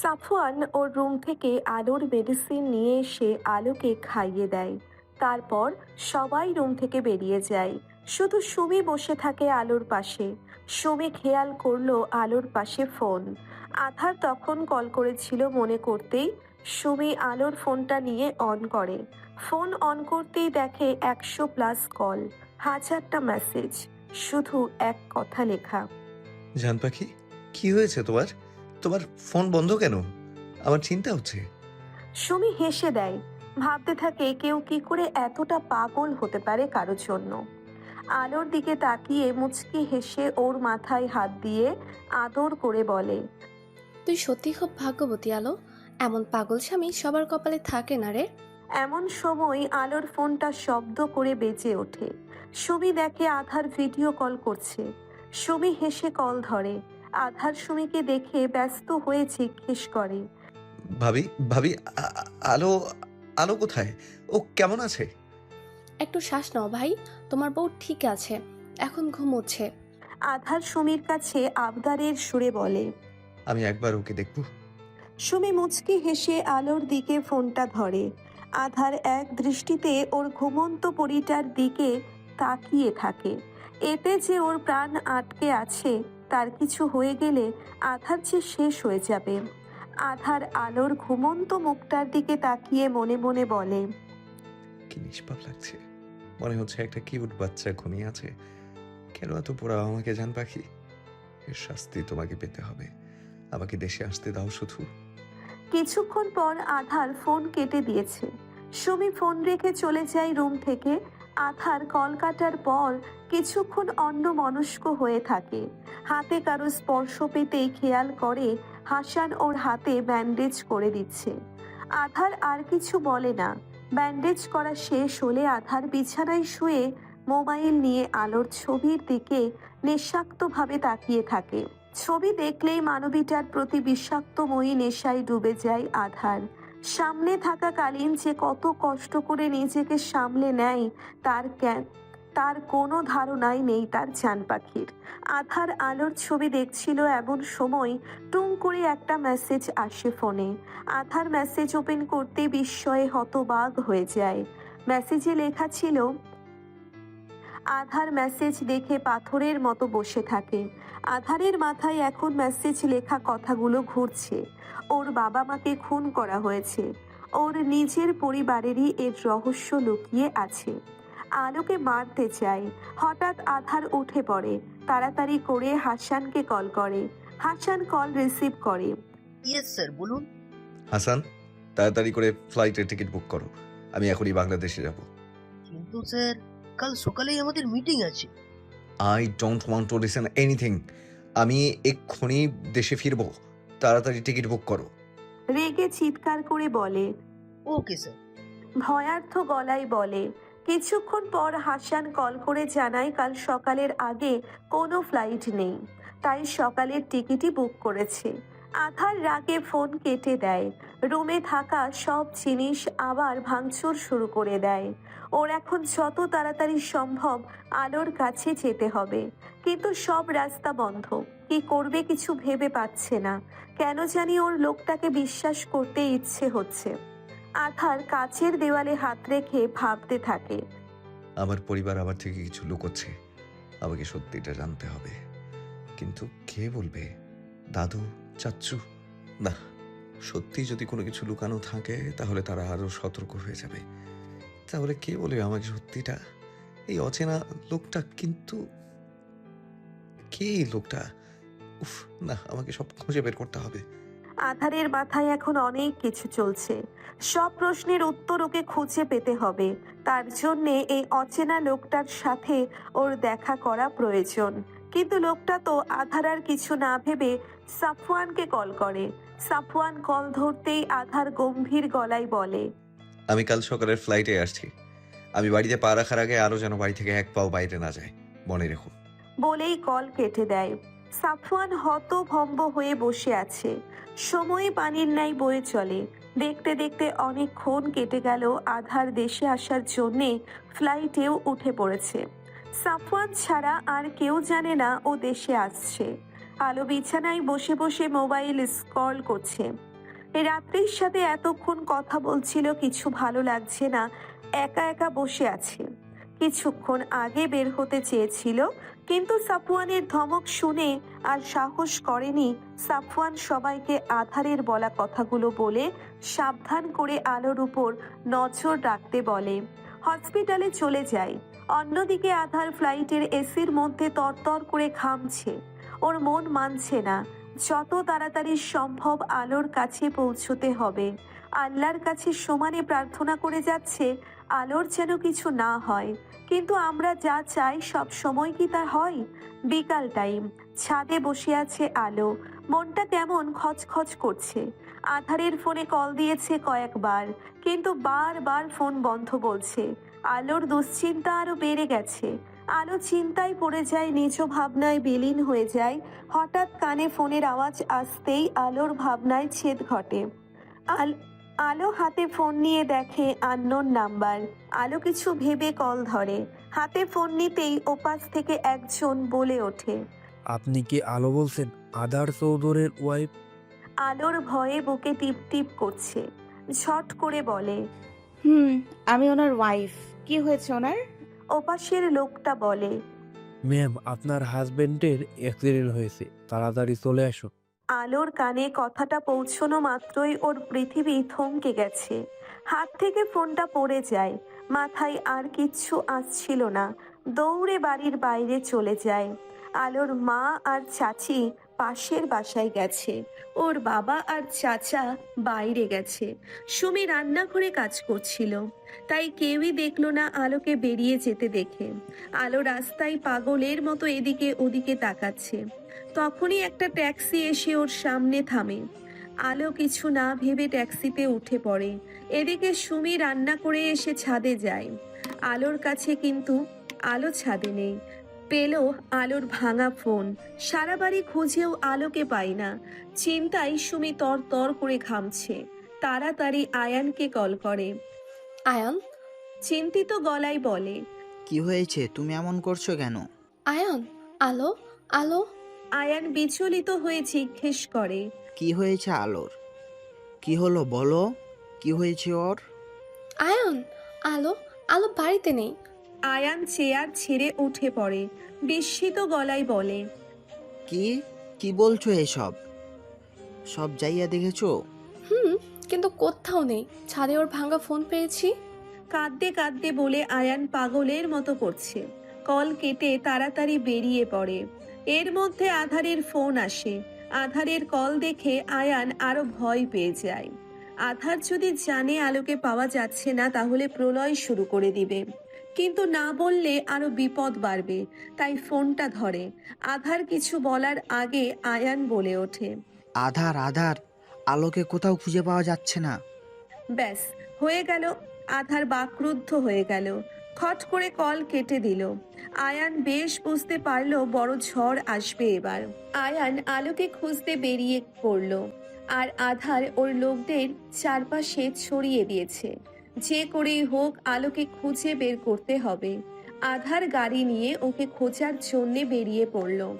সাফওয়ান ওর room থেকে আলোর medicine নিয়ে এসে আলোকে খাইয়ে দেয়। তারপর সবাই রুম থেকে বেরিয়ে যায়। শুধু সুমি বসে থাকে আলোর পাশে। সুমি খেয়াল করল আলোর পাশে ফোন আধার তখন কল করেছিল মনে করতেই সুমি আলোর ফোনটা নিয়ে অন করে। ফোন অন করতেই দেখে একশো প্লাস কল হাজারটা মেসেজ শুধু এক কথা লেখা। জান পাখি, কি হয়েছে তোমার? তোমার ফোন বন্ধ কেন? আমার চিন্তা হচ্ছে। সুমি হেসে দেয় ভাবতে থাকে কেউ কি করে এতটা পাগল হতে পারে কারোর জন্য। আলোর দিকে তাকিয়ে মুচকি হেসে ওর মাথায় হাত দিয়ে আদর করে বলে তুই সত্যি খুব ভাগ্যবতী আলো। এমন পাগল স্বামী সবার কপালে থাকে না রে। এমন সময় আলোর ফোনটা শব্দ করে বেজে ওঠে। সুমি দেখে আধার ভিডিও কল করছে। সুমি হেসে কল ধরে আধার সুমিকে দেখে ব্যস্ত হয়ে জিজ্ঞেস করে। ভাবি ভাবি আ- আ- আলো আলো কোথায়? ও কেমন আছে? একটু শ্বাস নাও ভাই তোমার বউ ঠিক আছে এখন ঘুমোচ্ছে। আধার সুমির কাছে আবদারের সুরে বলে আমি একবার ওকে দেখব। সুমি মুচকি হেসে আলোর দিকে ফোনটা ধরে। আধার এক দৃষ্টিতে ওর ঘুমন্ত পরিটার দিকে তাকিয়ে থাকে। এতে যে ওর প্রাণ আটকে আছে তার কিছু হয়ে গেলে আধার যে শেষ হয়ে যাবে। আধার আলোর ঘুমন্ত মুখটার দিকে তাকিয়ে মনে মনে বলে কি নিষ্পাপ লাগছে। মনে হচ্ছে একটা কিউট বাচ্চা ঘুমিয়ে আছে। কেন এত পোড়া আমাকে জান পাখি? এর শাস্তি তোমাকে পেতে হবে। আমাকে দেশে আসতে দাও শুধু। কিছুক্ষণ পর আধার ফোন কেটে দিয়েছে। সুমি ফোন রেখে চলে যায় রুম থেকে। আধার কল কাটার পর কিছুক্ষণ অন্য মনস্ক হয়ে থাকে। হাতে কারও স্পর্শ পেতেই খেয়াল করে হাসান ওর হাতে ব্যান্ডেজ করে দিচ্ছে। আধার আর কিছু বলে না। ব্যান্ডেজ করা শেষ হলে আধার বিছানায় শুয়ে মোবাইল নিয়ে আলোর ছবির দিকে নিঃস্বাক্তভাবে তাকিয়ে থাকে। ছবি দেখলেই মানবীটার প্রতি বিষাক্তময়ী নেশায় ডুবে যায় আধার। সামনে থাকাকালীন যে কত কষ্ট করে নিজেকে সামলে নেয়, তার তার কোনো ধারণাই নেই তার চান পাখির। আধার আলোর ছবি দেখছিল এমন সময় টুং করে একটা মেসেজ আসে ফোনে। আধার মেসেজ ওপেন করতে বিস্ময়ে হতবাগ হয়ে যায়। মেসেজে লেখা ছিল আধার মেসেজ দেখে পাথরের মতো বসে থাকে। আধারের মাথায় এখন মেসেজ লেখা কথাগুলো ঘুরছে। ওর বাবা মাকে খুন করা হয়েছে। ওর নিজের পরিবারেরই এর রহস্য লুকিয়ে আছে। আলোকে মারতে চায়। হঠাৎ আধার উঠে পড়ে। তাড়াতাড়ি করে হাসানকে কল করে। হাসান কল রিসিভ করে। ইয়েস স্যার বলুন। হাসান তাড়াতাড়ি করে ফ্লাইটের টিকিট বুক করো। আমি এখনই বাংলাদেশে যাব। কিন্তু স্যার কাল সকালেই আমাদের মিটিং আছে। I don't want to listen anything আমি এক্ষুনি দেশে ফিরবো। তাড়াতাড়ি টিকিট বুক করো। রেগে চিৎকার করে বলে ওকে স্যার ভয়ার্থ গলায় বলে কিছুক্ষণ পর হাসান কল করে জানায় কাল সকালের আগে কোনো ফ্লাইট নেই। তাই সকালের টিকিটই বুক করেছে। আধার রাগে ফোন কেটে দেয়। রুমে থাকা সব জিনিস আবার ভাঙচুর শুরু করে দেয়। ওর এখন যত তাড়াতাড়ি সম্ভব আলোর কাছে যেতে হবে। কিন্তু সব রাস্তা বন্ধ। কি করবে কিছু ভেবে পাচ্ছে না। কেন জানি ওর লোকটাকে বিশ্বাস করতে ইচ্ছে হচ্ছে। আধার কাছের দেওয়ালে হাত রেখে ভাবতে থাকে। আমার পরিবার আমার থেকে কিছু লুকোচ্ছে। আমাকে সত্যিটা জানতে হবে। কিন্তু কে বলবে? দাদু, চাচ্চু? না, সত্যি যদি কোনো কিছু লুকানো থাকে, তাহলে তারা আরও সতর্ক হয়ে যাবে। তাহলে কে বলবে আমাকে সত্যিটা? এই অচেনা লোকটা কিন্তু কে এই লোকটা? উফ, না, আমাকে সব খুঁজে বের করতে হবে। আধারের মাথায় এখন অনেক কিছু চলছে। সব প্রশ্নের উত্তর ওকে খুঁজে পেতে হবে। তার জন্যে এই অচেনা লোকটার সাথে ওর দেখা করা প্রয়োজন। কিন্তু লোকটা তো আধার আর কিছু না ভেবে সাফওয়ানকে কল করে। সাফওয়ান কল ধরতেই আধার গম্ভীর গলায় বলে আমি কাল সকালের ফ্লাইটে আসছি। আমি বাড়িতে পা রাখার আগে আরও যেন বাড়ি থেকে এক পাও বাইরে না যায়। মনে রেখো। বলেই কল কেটে দেয়। সাফওয়ান হতভম্ব হয়ে বসে আছে। সময় পানির ন্যায় বয়ে চলে। দেখতে দেখতে অনেকক্ষণ কেটে গেল আধার দেশে আসার জন্যে ফ্লাইটেও উঠে পড়েছে। সাফওয়ান ছাড়া আর কেউ জানে না ও দেশে আসছে। আলো বিছানায় বসে বসে মোবাইল স্ক্রল করছে। রাত্রির সাথে এতক্ষণ কথা বলছিল কিছু ভালো লাগছে না, একা একা বসে আছে। কিছুক্ষণ আগে বের হতে চেয়েছিল, কিন্তু সাফওয়ানের ধমক শুনে আর সাহস করেনি সাফওয়ান সবাইকে আধারের বলা কথাগুলো বলে সাবধান করে আলোর উপর নজর রাখতে বলে। হসপিটালে চলে যায়। অন্যদিকে আধার ফ্লাইটের এসির মধ্যে তরতর করে খামছে ওর মন মানছে না। যত তাড়াতাড়ি সম্ভব আলোর কাছে পৌঁছতে হবে। আল্লাহর কাছে সমানে প্রার্থনা করে যাচ্ছে, আলোর যেন কিছু না হয়। কিন্তু আমরা যা চাই সব সময় কি তা হয়? বিকাল টাইম, ছাদে বসে আছে আলো, মনটা কেমন খচখচ করছে। আধারের ফোনে কল দিয়েছে কয়েকবার, কিন্তু বারবার ফোন বন্ধ বলছে। আলোর দুশ্চিন্তা আরও বেড়ে গেছে। আলো চিন্তায় পড়ে যায় নিজ ভাবনায় বিলীন হয়ে যায়। হঠাৎ কানে ফোনের আওয়াজ আসতেই আলোর ভাবনায় ছেদ ঘটে। আল আলো হাতে ফোন নিয়ে দেখে আন্নোর নাম্বার। আলো কিছু ভেবে কল ধরে। হাতে ফোন নিতেই ওপাশ থেকে একজন বলে ওঠে। আপনি কি আলো বলছেন? আধার চৌধুরীর ওয়াইফ আলোর ভয়ে বুকে টিপ টিপ করছে। ঝট করে বলে হুম আমি ওনার ওয়াইফ কি হয়েছে ওনার? ওপাশের লোকটা বলে ম্যাম আপনার হাজবেন্ডের অ্যাক্সিডেন্ট হয়েছে। তাড়াতাড়ি চলে আসো আলোর কানে কথাটা পৌঁছনো মাত্রই ওর পৃথিবী থমকে গেছে। হাত থেকে ফোনটা পড়ে যায়। মাথায় আর কিচ্ছু আসছিল না। দৌড়ে বাড়ির বাইরে চলে যায়। আলোর মা আর চাচি পাশের বাসায় গেছে। ওর বাবা আর চাচা বাইরে গেছে। সুমি রান্নাঘরে কাজ করছিল। তাই কেউই দেখল না আলোকে বেরিয়ে যেতে দেখে। আলো রাস্তায় পাগলের মতো এদিকে ওদিকে তাকাচ্ছে। তখনই একটা ট্যাক্সি এসে ওর সামনে থামে। আলো কিছু না ভেবে ট্যাক্সিতে উঠে পড়ে। এদিকে সুমি রান্না করে এসে ছাদে যায়। আলোর কাছে কিন্তু আলো ছাদে নেই। পেল আলোর ভাঙা ফোন। সারা বাড়ি খুঁজেও আলোকে পাই না। চিন্তায় সুমি তর তর করে ঘামছে। তাড়াতাড়ি আয়ানকে কল করে। আয়ন? চিন্তিত গলায় বলে কি হয়েছে? তুমি এমন করছ কেন? আয়ন আলো আলো। আয়ান বিচলিত হয়ে জিজ্ঞেস করে কি হয়েছে আলোর? কি হলো বলো? কি হয়েছে ওর? আয়ন আলো আলো বাড়িতে নেই। আয়ান চেয়ার ছেড়ে উঠে পড়ে বিস্মিত গলায় বলে কি? কি বলছো এসব? সব যাইয়া দেখেছ? হুম কিন্তু কোথাও নেই। ছাদে ওর ভাঙা ফোন পেয়েছি। কাঁদতে কাঁদতে বলে আয়ান পাগলের মতো করছে। কল কেটে তাড়াতাড়ি বেরিয়ে পড়ে। এর মধ্যে আধারের ফোন আসে। আধারের কল দেখে আয়ান আরও ভয় পেয়ে যায়। আধার যদি জানে আলোকে পাওয়া যাচ্ছে না তাহলে প্রলয় শুরু করে দিবে। কিন্তু না বললে আরও বিপদ বাড়বে। তাই ফোনটা ধরে। আধার কিছু বলার আগে আয়ান বলে ওঠে। আধার আধার। আলোকে কোথাও খুঁজে পাওয়া যাচ্ছে না। ব্যাস হয়ে গেল। আধার বাকরুদ্ধ হয়ে গেল। খট করে কল কেটে দিল। আয়ান বেশ বুঝতে পারল বড় ঝড় আসবে এবার। আয়ান আলোকে খুঁজতে বেরিয়ে পড়ল। আর আধার ওর লোকদের চারপাশে ছড়িয়ে দিয়েছে। যে করেই হোক আলোকে খুঁজে বের করতে হবে। আধার গাড়ি নিয়ে ওকে খোঁজার জন্য বেরিয়ে পড়ল।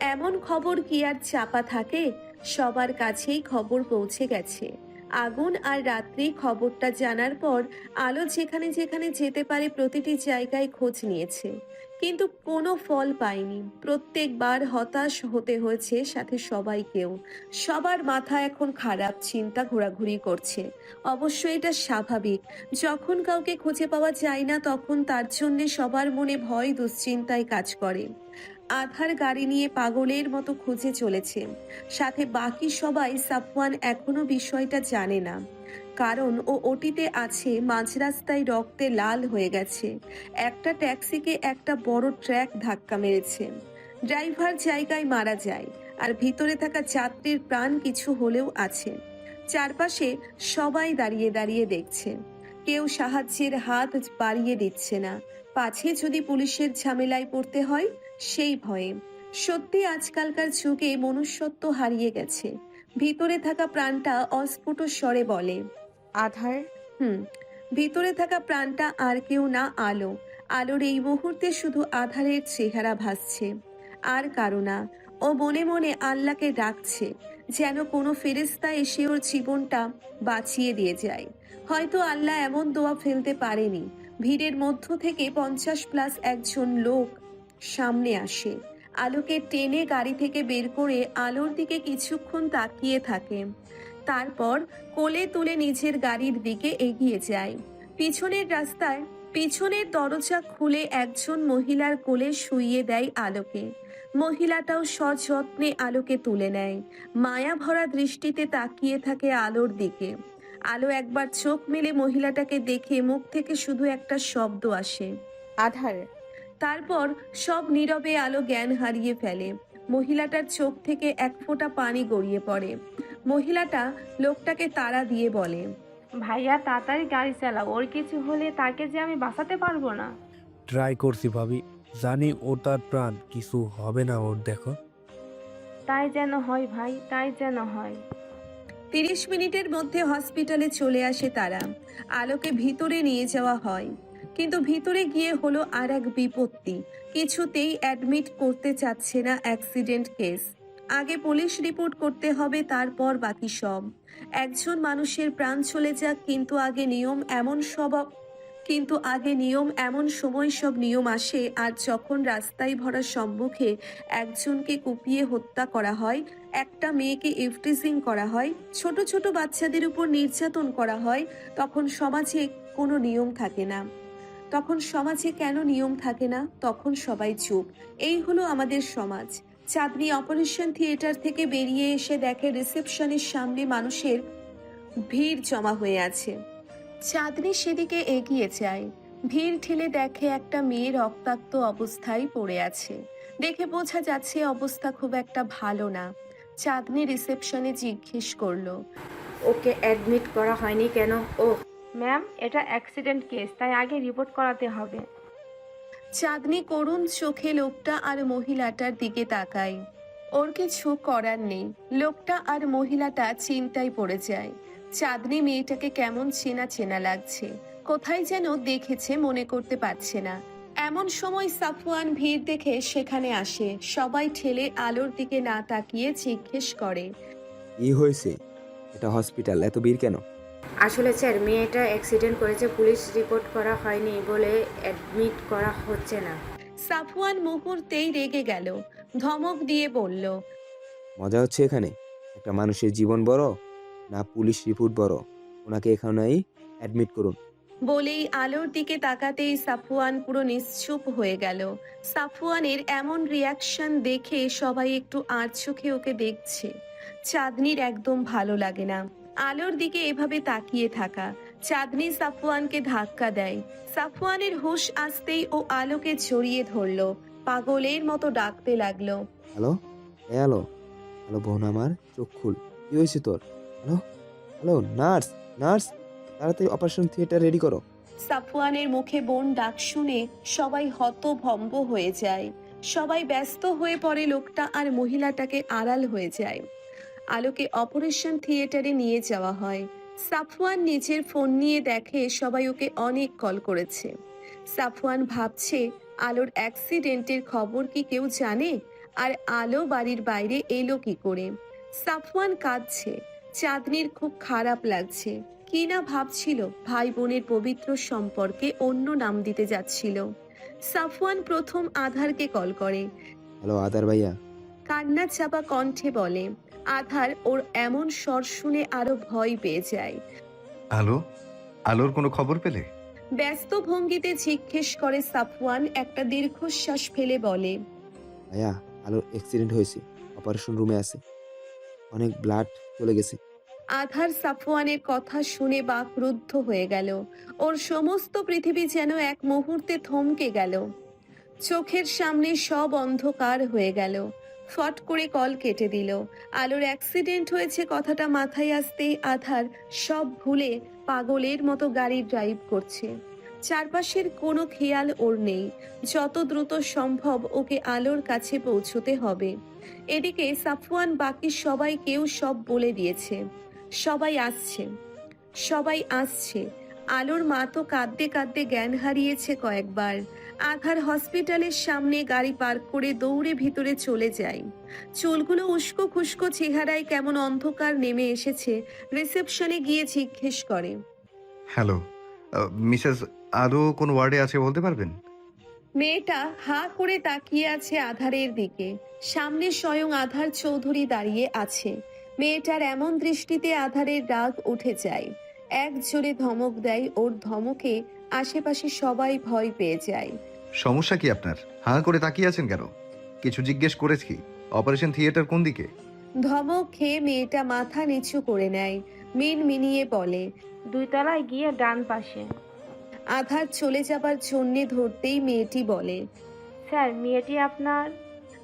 এমন খবর কি আর চাপা থাকে? সবার কাছেই খবর পৌঁছে গেছে। আগুন আর রাত্রি খবরটা জানার পর আলো যেখানে যেখানে যেতে পারে প্রতিটি জায়গায় খোঁজ নিয়েছে। কিন্তু কোনো ফল পায়নি। প্রত্যেকবার হতাশ হতে হয়েছে সাথে সবাইকেও সবার মাথা এখন খারাপ, চিন্তা ঘোরাঘুরি করছে। অবশ্য এটা স্বাভাবিক। যখন কাউকে খুঁজে পাওয়া যায় না, তখন তার জন্য সবার মনে ভয়, দুশ্চিন্তায় কাজ করে। আধার গাড়ি নিয়ে পাগলের মতো খুঁজে চলেছে। সাথে বাকি সবাই সাফওয়ান এখনও বিষয়টা জানে না। কারণ ও ওটিতে আছে, মাঝ রাস্তায় রক্তে লাল হয়ে গেছে। একটা ট্যাক্সিকে একটা বড় ট্র্যাক ধাক্কা মেরেছে। ড্রাইভার জায়গায় মারা যায়, আর ভিতরে থাকা যাত্রীর প্রাণ কিছু হলেও আছে। চারপাশে সবাই দাঁড়িয়ে দাঁড়িয়ে দেখছে। কেউ সাহায্যের হাত বাড়িয়ে দিচ্ছে না। পাছে যদি পুলিশের ঝামেলায় পড়তে হয় সেই ভয়ে। সত্যি আজকালকার যুগে মনুষ্যত্ব হারিয়ে গেছে। ভিতরে থাকা প্রাণটা অস্ফুট স্বরে বলে আধার? হুম ভিতরে থাকা প্রাণটা আর কেউ না আলো। আলোর এই মুহূর্তে শুধু আধারের চেহারা ভাসছে। আর কারও না। ও মনে মনে আল্লাহকে ডাকছে যেন কোনো ফেরেস্তা এসে ওর জীবনটা বাঁচিয়ে দিয়ে যায়। হয়তো আল্লাহ এমন দোয়া ফেলতে পারেনি। ভিড়ের মধ্য থেকে পঞ্চাশ প্লাস একজন লোক সামনে আসে। আলোকে টেনে গাড়ি থেকে বের করে আলোর দিকে কিছুক্ষণ তাকিয়ে থাকে। তারপর কোলে তুলে নিজের গাড়ির দিকে এগিয়ে যায়। পিছনের রাস্তায় পিছনের দরজা খুলে একজন মহিলার কোলে শুইয়ে দেয় আলোকে। মহিলাটাও সযত্নে আলোকে তুলে নেয়। মায়া ভরা দৃষ্টিতে তাকিয়ে থাকে আলোর দিকে। আলো একবার চোখ মেলে মহিলাটাকে দেখে মুখ থেকে শুধু একটা শব্দ আসে। আধার। তারপর সব নীরবে আলো জ্ঞান হারিয়ে ফেলে। মহিলাটার চোখ থেকে এক ফোঁটা পানি গড়িয়ে পড়ে। মহিলাটা লোকটাকে তাড়া দিয়ে বলে ভাইয়া তাড়াতাড়ি গাড়ি চালাও। ওর কিছু হলে তাকে যে আমি বাঁচাতে পারব না। ট্রাই করছি ভাবি। জানি ও তার প্রাণ। কিছু হবে না ওর দেখো। তাই যেন হয় ভাই তাই যেন হয়। তিরিশ মিনিটের মধ্যে হসপিটালে চলে আসে তারা। আলোকে ভিতরে নিয়ে যাওয়া হয়। কিন্তু ভিতরে গিয়ে হলো আর এক বিপত্তি। কিছুতেই অ্যাডমিট করতে চাচ্ছে না অ্যাক্সিডেন্ট কেস আগে পুলিশ রিপোর্ট করতে হবে, তারপর বাকি সব। একজন মানুষের প্রাণ চলে যাক, কিন্তু আগে নিয়ম এমন সব কিন্তু আগে নিয়ম এমন সময় সব নিয়ম আসে, আর যখন রাস্তায় ভরা সম্মুখে একজনকে কুপিয়ে হত্যা করা হয়, একটা মেয়েকে ইফটিজিং করা হয়, ছোট ছোট বাচ্চাদের উপর নির্যাতন করা হয়, তখন সমাজে কোনো নিয়ম থাকে না। তখন সমাজে কেন নিয়ম থাকে না? তখন সবাই চুপ। এই হলো আমাদের সমাজ। চাঁদনি অপারেশন থিয়েটার থেকে বেরিয়ে এসে দেখে রিসেপশনের সামনে মানুষের ভিড় জমা হয়ে আছে। চাঁদনি সেদিকে এগিয়ে যায়। ভিড় ঠেলে দেখে একটা মেয়ে রক্তাক্ত অবস্থায় পড়ে আছে। দেখে বোঝা যাচ্ছে অবস্থা খুব একটা ভালো না। চাঁদনি রিসেপশনে জিজ্ঞেস করল, ওকে অ্যাডমিট করা হয়নি কেন? ও ম্যাম এটা অ্যাক্সিডেন্ট কেস তাই আগে রিপোর্ট করাতে হবে। চাঁদনি করুণ চোখে লোকটা আর মহিলাটার দিকে তাকায়। ওর কিছু করার নেই। লোকটা আর মহিলাটা চিন্তায় পড়ে যায়। চাঁদনি মেয়েটাকে কেমন চেনা চেনা লাগছে। কোথায় যেন দেখেছে মনে করতে পারছে না। এমন সময় সাফওয়ান ভিড় দেখে সেখানে আসে। সবাই ঠেলে আলোর দিকে না তাকিয়ে জিজ্ঞেস করে কি হয়েছে? এটা হসপিটাল এত ভিড় কেন? আসলে স্যার মেয়েটা অ্যাক্সিডেন্ট করেছে পুলিশ রিপোর্ট করা হয়নি বলে অ্যাডমিট করা হচ্ছে না। সাফওয়ান মুহূর্তেই রেগে গেল ধমক দিয়ে বলল মজা হচ্ছে এখানে। একটা মানুষের জীবন বড় না পুলিশ রিপোর্ট বড়। ওনাকে এখানেই অ্যাডমিট করুন। বলেই আলোর দিকে তাকাতেই সাফওয়ান পুরো নিশ্চুপ হয়ে গেল। সাফওয়ানের এমন রিয়াকশন দেখে সবাই একটু চোখে ওকে দেখছে। চাঁদনির একদম ভালো লাগে না। আলোর দিকে এভাবে তাকিয়ে থাকা। চাঁদনি সাফওয়ানকে ধাক্কা দেয়। সাফওয়ানের হুশ আসতেই ও আলোকে জড়িয়ে ধরলো। পাগলের মতো ডাকতে লাগল। হ্যালো? এ হ্যালো হ্যালো বোন আমার চোখ খুল। কি হয়েছে তোর? হ্যালো? হ্যালো নার্স নার্স তাড়াতাড়ি অপারেশন থিয়েটার রেডি করো। সাফওয়ানের মুখে বোন ডাক শুনে সবাই হতভম্ব হয়ে যায়। সবাই ব্যস্ত হয়ে পড়ে লোকটা আর মহিলাটাকে আড়াল হয়ে যায়। আলোকে অপারেশন থিয়েটারে নিয়ে যাওয়া হয়। সাফওয়ান নিজের ফোন নিয়ে দেখে সবাই ওকে অনেক কল করেছে। সাফওয়ান ভাবছে আলোর অ্যাক্সিডেন্টের খবর কি কেউ জানে? আর আলো বাড়ির বাইরে এলো কি করে? সাফওয়ান কাঁদছে। চাঁদনির খুব খারাপ লাগছে। কি না ভাবছিল ভাই বোনের পবিত্র সম্পর্কে অন্য নাম দিতে যাচ্ছিল। সাফওয়ান প্রথম আধারকে কল করে। হ্যালো আদার ভাইয়া। কান্না চাপা কণ্ঠে বলে আধার ওর এমন স্বর শুনে আরও ভয় পেয়ে যায়। আলো? আলোর কোনো খবর পেলে? ব্যস্ত ভঙ্গিতে জিজ্ঞেস করে সাফওয়ান একটা দীর্ঘশ্বাস ফেলে বলে ভাইয়া আলোর অ্যাক্সিডেন্ট হয়েছে অপারেশন রুমে আছে। অনেক ব্লাড চলে গেছে। আধার সাফওয়ানের কথা শুনে বাকরুদ্ধ হয়ে গেল। ওর সমস্ত পৃথিবী যেন এক মুহূর্তে থমকে গেল। চোখের সামনে সব অন্ধকার হয়ে গেল। ফট করে কল কেটে দিল। আলোর অ্যাক্সিডেন্ট হয়েছে কথাটা মাথায় আসতেই আধার সব ভুলে পাগলের মতো গাড়ি ড্রাইভ করছে। চারপাশের কোনো খেয়াল ওর নেই। যত দ্রুত সম্ভব ওকে আলোর কাছে পৌঁছতে হবে। এদিকে সাফওয়ান বাকি সবাইকেও সব বলে দিয়েছে। সবাই আসছে। সবাই আসছে। আলোর মা তো কাঁদতে কাঁদতে জ্ঞান হারিয়েছে কয়েকবার। আধার হসপিটালের সামনে গাড়ি পার্ক করে দৌড়ে ভিতরে চলে যায় চুলগুলো উস্কো খুস্কো চেহারায় কেমন অন্ধকার নেমে এসেছে রিসেপশনে গিয়ে জিজ্ঞেস করে। হ্যালো মিসেস আদৌ কোন ওয়ার্ডে আছে বলতে পারবেন? মেয়েটা হা করে তাকিয়ে আছে আধারের দিকে। সামনে স্বয়ং আধার চৌধুরী দাঁড়িয়ে আছে। মেয়েটার এমন দৃষ্টিতে আধারের রাগ উঠে যায়। এক জোরে ধমক দেয় ওর ধমকে আশেপাশে সবাই ভয় পেয়ে যায়। সমস্যা কি আপনার? হাঁ করে তাকিয়ে আছেন কেন? কিছু জিজ্ঞেস করেছি অপারেশন থিয়েটার কোন দিকে? ধমক খেয়ে মেয়েটা মাথা নিচু করে নেয় মিন মিনিয়ে বলে দুই তলায় গিয়ে ডান পাশে। আধার চলে যাবার জন্যে ধরতেই মেয়েটি বলে স্যার মেয়েটি আপনার?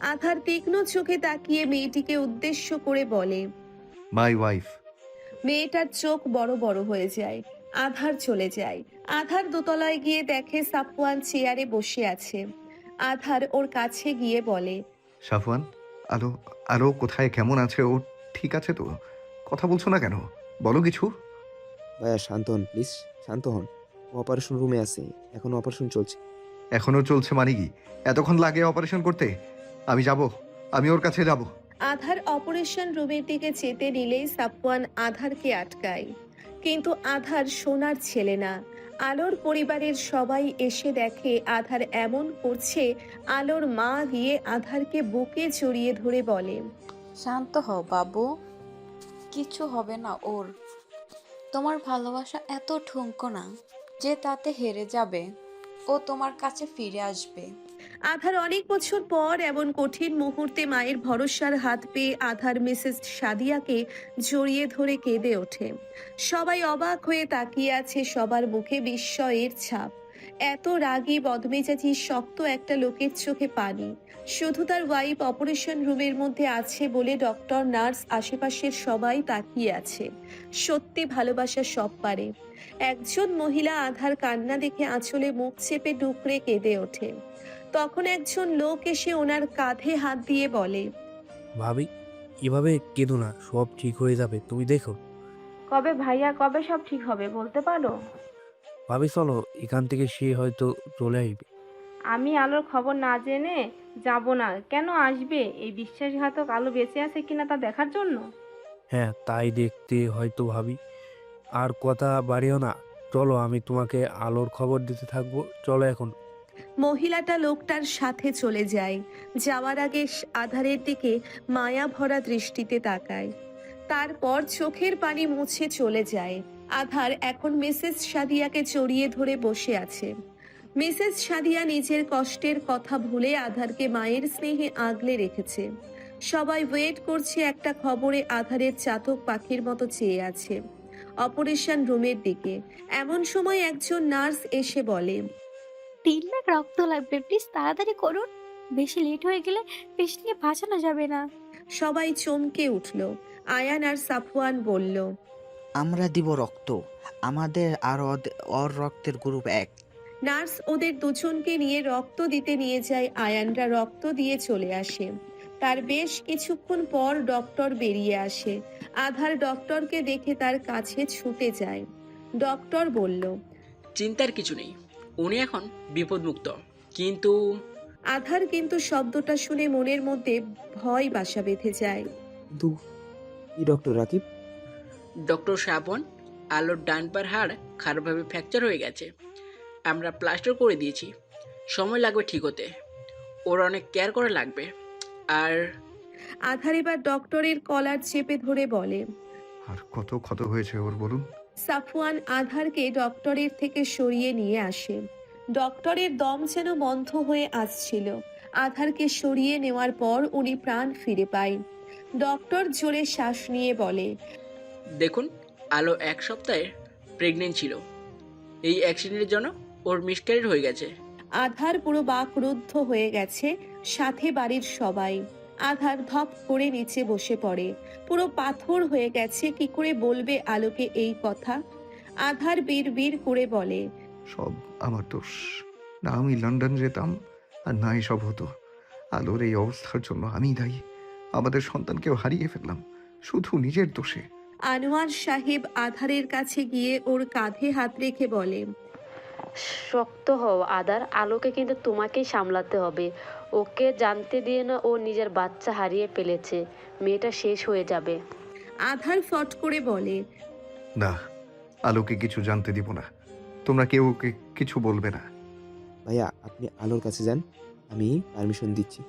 আধার তীক্ষ্ণ চোখে তাকিয়ে মেয়েটিকে উদ্দেশ্য করে বলে মাই ওয়াইফ মেয়েটার চোখ বড় বড় হয়ে যায় আধার চলে যায়। আধার দোতলায় গিয়ে দেখে সাপুয়ান চেয়ারে বসে আছে। আধার ওর কাছে গিয়ে বলে সাফওয়ান আলো আলো কোথায়? কেমন আছে? ও ঠিক আছে তো? কথা বলছো না কেন? বলো কিছু। ভাইয়া শান্ত হন প্লিজ শান্ত হন ও অপারেশন রুমে আছে। এখনও অপারেশন চলছে। এখনও চলছে মানে কি? এতক্ষণ লাগে অপারেশন করতে? আমি যাব। আমি ওর কাছে যাব। আধার অপারেশন রুমের দিকে যেতে নিলেই সাপুয়ান আধারকে আটকায়। কিন্তু আধার সোনার ছেলে না। আলোর পরিবারের সবাই এসে দেখে আধার এমন করছে, আলোর মা গিয়ে আধারকে বুকে জড়িয়ে ধরে বলে, শান্ত হও বাবু, কিছু হবে না ওর। তোমার ভালোবাসা এত ঠুনকো না যে তাতে হেরে যাবে। ও তোমার কাছে ফিরে আসবে। আধার অনেক বছর পর এমন কঠিন মুহূর্তে মায়ের ভরসার হাত পেয়ে আধার মিসেস সাদিয়াকে জড়িয়ে ধরে কেঁদে ওঠে। সবাই অবাক হয়ে তাকিয়ে আছে সবার মুখে বিস্ময়ের ছাপ। এত রাগী বদমেজাজি শক্ত একটা লোকের চোখে পানি। শুধু তার ওয়াইফ অপারেশন রুমের মধ্যে আছে বলে ডক্টর নার্স আশেপাশের সবাই তাকিয়ে আছে। সত্যি ভালোবাসা সব পারে। একজন মহিলা আধার কান্না দেখে আঁচলে মুখ চেপে ডুকরে কেঁদে ওঠে। তখন একজন লোক এসে ওনার কাঁধে হাত দিয়ে বলে ভাবি এভাবে কেঁদো না সব ঠিক হয়ে যাবে তুমি দেখো। কবে ভাইয়া কবে সব ঠিক হবে বলতে পারো? ভাবি চলো এখান থেকে সে হয়তো চলে আসবে। আমি আলোর খবর না জেনে যাব না কেন আসবে? এই বিশ্বাসঘাতক আলো বেঁচে আছে কিনা তা দেখার জন্য? হ্যাঁ তাই দেখতে হয়তো ভাবি। আর কথা বাড়িও না। চলো আমি তোমাকে আলোর খবর দিতে থাকব। চলো এখন মহিলাটা লোকটার সাথে চলে যায়। যাওয়ার আগে আধারের দিকে মায়া ভরা দৃষ্টিতে তাকায়। তারপর চোখের পানি মুছে চলে যায়। আধার এখন মিসেস সাদিয়াকে জড়িয়ে ধরে বসে আছে। মিসেস সাদিয়া নিজের কষ্টের কথা ভুলে আধারকে মায়ের স্নেহে আগলে রেখেছে। সবাই ওয়েট করছে একটা খবরে আধারের চাতক পাখির মতো চেয়ে আছে। অপারেশন রুমের দিকে। এমন সময় একজন নার্স এসে বলে তিন লাখ রক্ত লাগবে প্লিজ তাড়াতাড়ি করুন। বেশি লেট হয়ে গেলে পেশেন্টকে বাঁচানো যাবে না। সবাই চমকে উঠল। আয়ান আর সাফওয়ান বলল আমরা দিব রক্ত। আমাদের আর ওদ- ওর রক্তের গ্রুপ এক। নার্স ওদের দুজনকে নিয়ে রক্ত দিতে নিয়ে যায় আয়ানরা রক্ত দিয়ে চলে আসে। তার বেশ কিছুক্ষণ পর ডক্টর বেরিয়ে আসে। আধার ডক্টরকে দেখে তার কাছে ছুটে যায়। ডক্টর বলল চিন্তার কিছু নেই। উনি এখন বিপদমুক্ত। কিন্তু আধার কিন্তু শব্দটা শুনে মনের মধ্যে ভয় বাসা বেঁধে যায়। কি ডক্টর রাকিব? ডক্টর শ্রাবণ আলোর ডান পার হাড় খারাপভাবে ফ্র্যাকচার হয়ে গেছে। আমরা প্লাস্টার করে দিয়েছি। সময় লাগবে ঠিক হতে। ওর অনেক কেয়ার করা লাগবে। আর আধার এবার ডক্টরের কলার চেপে ধরে বলে আর কত ক্ষত হয়েছে ওর বলুন? সাফওয়ান আধারকে ডক্টরের থেকে সরিয়ে নিয়ে আসে। ডক্টরের দম যেন বন্ধ হয়ে আসছিল। আধারকে সরিয়ে নেওয়ার পর উনি প্রাণ ফিরে পায়। ডক্টর জোরে শ্বাস নিয়ে বলে দেখুন আলো এক সপ্তাহের প্রেগনেন্ট ছিল। এই অ্যাক্সিডেন্টের জন্য ওর মিসক্যারেজ হয়ে গেছে। আধার পুরো বাকরুদ্ধ হয়ে গেছে সাথে বাড়ির সবাই। আধার ধপ করে নিচে বসে পড়ে। পুরো পাথর হয়ে গেছে কি করে বলবে আলোকে এই কথা? আধার বীর বীর করে বলে সব আমার দোষ। না আমি লন্ডন যেতাম আর না এসব হতো। আলোর এই অবস্থার জন্য আমি দায়ী। আমাদের সন্তানকেও হারিয়ে ফেললাম শুধু নিজের দোষে। আনোয়ার সাহেব আধারের কাছে গিয়ে ওর কাঁধে হাত রেখে বলে শক্ত হও আদার আলোকে কিন্তু তোমাকেই সামলাতে হবে। ওকে জানতে দিয়ে না ও নিজের বাচ্চা হারিয়ে ফেলেছে। মেয়েটা শেষ হয়ে যাবে। আধার ফট করে বলে না আলোকে কিছু জানতে দিব না। তোমরা কেউ ওকে কিছু বলবে না। ভাইয়া আপনি আলোর কাছে যান। আমি পারমিশন দিচ্ছি।